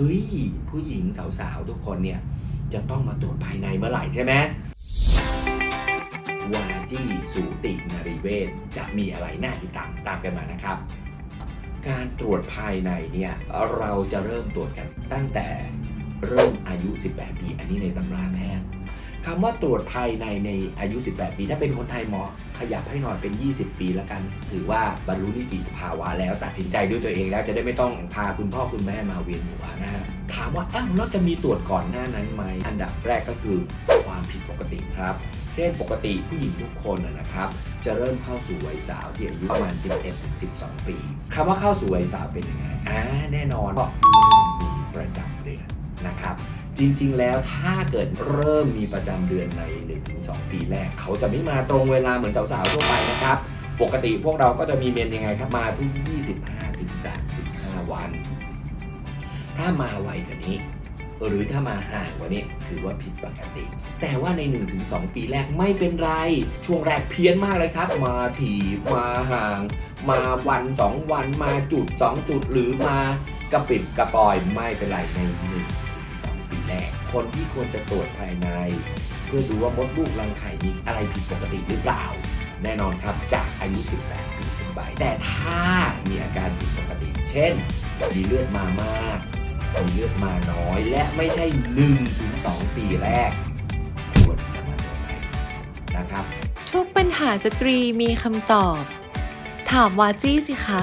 เฮ้ยผู้หญิงสาวๆ ทุกคนเนี่ย จะต้องมาตรวจภายในเมื่อไหร่ใช่ไหมวาจีสูตินารีเวชจะมีอะไรน่าติดตามตามกันมานะครับ การตรวจภายในเนี่ยเราจะเริ่มตรวจกันตั้งแต่เริ่มอายุ 18 ปี อันนี้ในตำราแพทย์คำว่าตรวจภายในในอายุ 18 ปี ถ้าเป็นคนไทยหมอ ขยับให้หน่อยเป็น 20 ปีแล้วกัน ถือว่าบรรลุนิติภาวะแล้วตัดสินใจด้วยตัวเองแล้วจะได้ไม่ต้องพาคุณพ่อคุณแม่มาเวียนหัวนะฮะถามว่าอ้าวแล้วจะมีตรวจก่อนหน้านั้นไหมอันดับแรกก็คือความผิดปกติครับ เช่นปกติผู้หญิงทุกคนนะครับ จะเริ่มเข้าสู่วัยสาวที่อายุประมาณ 11-12 ปีคำว่าเข้าสู่วัยสาวเป็นยังไงอ่าแน่นอนก็มีประจำเดือนนะครับ จริง ๆ แล้วถ้าเกิดเริ่มมีประจำเดือนใน 1-2 ปีแรก เขาจะไม่มาตรงเวลาเหมือนสาวๆทั่วไปนะครับ ปกติพวกเราก็จะมีเมนยังไงครับมาทุก 25-35 วัน ถ้ามาไวกว่านี้ หรือถ้ามาห่างกว่านี้ถือว่าผิดปกติ แต่ว่าใน 1-2 ปีแรกไม่เป็นไร ช่วงแรกเพี้ยนมากเลยครับ มาถี่มาห่าง มาวัน 2 วันมาจุด 2 จุดหรือมากระปิดกระปอยไม่เป็นไรใน1-2ปี แรกคนที่ควรจะตรวจภายใน เพื่อดูว่ามดลูกรังไข่มีอะไรผิดปกติหรือเปล่า แน่นอนครับจากอายุ 18 ปีขึ้นไป แต่ถ้ามีอาการผิดปกติ เช่น มีเลือดมามากมีเลือดมาน้อย และไม่ใช่1ถึง2ปีแรก ควรจะมาตรวจภายในนะครับ ทุกปัญหาสตรีมีคำตอบ ถามวาจี้สิคะ